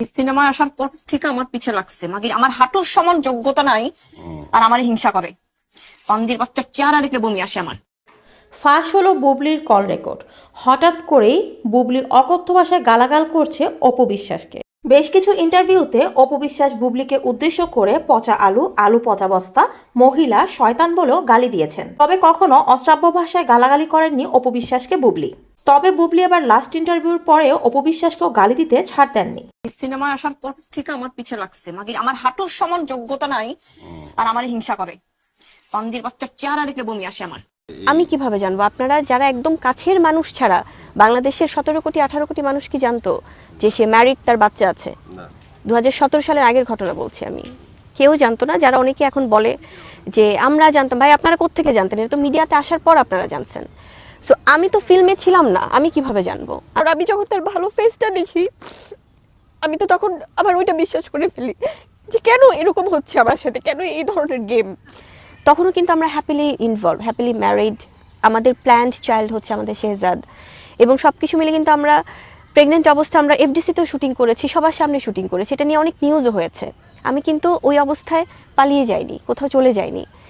সিনেমায় আসার পর থেকে আমার পিছে লাগছে। মাগি আমার হাঁটুর সমান যোগ্যতা নাই আর আমার হিংসা করে। বান্দির বাচ্চার চেহারা দেখলে বমি আসে আমার। ফাঁস হলো বুবলির কল রেকর্ড। হঠাৎ করেই বুবলি অকথ্য ভাষায় গালাগাল করছে অপবিশ্বাসকে বেশ কিছু ইন্টারভিউতে অপবিশ্বাস বুবলিকে উদ্দেশ্য করে পচা আলু আলু পচা বস্তা মহিলা শয়তান বলেও গালি দিয়েছেন। তবে কখনো অশ্রাব্য ভাষায় গালাগালি করেননি অপবিশ্বাসকে বুবলি। তবে বুবলি এবার লাস্ট ইন্টারভিউর পরেও অপবিশ্বাসকেও গালি দিতে ছাড় দেননি। সিনেমায় আসার পর থেকে আমার পিছে লাগছে। মাগি আমার হাঁটুর সমান যোগ্যতা নাই আর আমার হিংসা করে। বান্দির বাচ্চার চেহারা দেখলে বমি আসে আমার। আমি কীভাবে জানব? আপনারা যারা একদম কাছের মানুষ ছাড়া বাংলাদেশের সতেরো কোটি আঠারো কোটি মানুষ কি জানতো যে সে ম্যারিড তার বাচ্চা আছে? দু হাজার সতেরো সালের আগের ঘটনা বলছি আমি। কেউ জানতো না? যারা অনেকে এখন বলে যে আমরা জানতাম। ভাই আপনারা কোত্থেকে জানতেন? এটা তো মিডিয়াতে আসার পর আপনারা জানছেন। সো আমি তো ফিল্মে ছিলাম না, আমি কীভাবে জানব? আর আমি যখন তার ভালো ফেসটা দেখি, আমি তো তখন আবার ওইটা বিশ্বাস করে ফেলি যে কেন এরকম হচ্ছে আমার সাথে? কেন এই ধরনের গেম তখনও কিন্তু আমরা হ্যাপিলি ইনভলভ হ্যাপিলি ম্যারিড আমাদের প্ল্যান্ড চাইল্ড হচ্ছে আমাদের শেহজাদ। এবং সব কিছু মিলে কিন্তু আমরা প্রেগনেন্ট অবস্থা আমরা এফডিসিতেও শুটিং করেছি, সবার সামনে শুটিং করেছি। এটা নিয়ে অনেক নিউজও হয়েছে। আমি কিন্তু ওই অবস্থায় পালিয়ে যাইনি, কোথাও চলে যাইনি।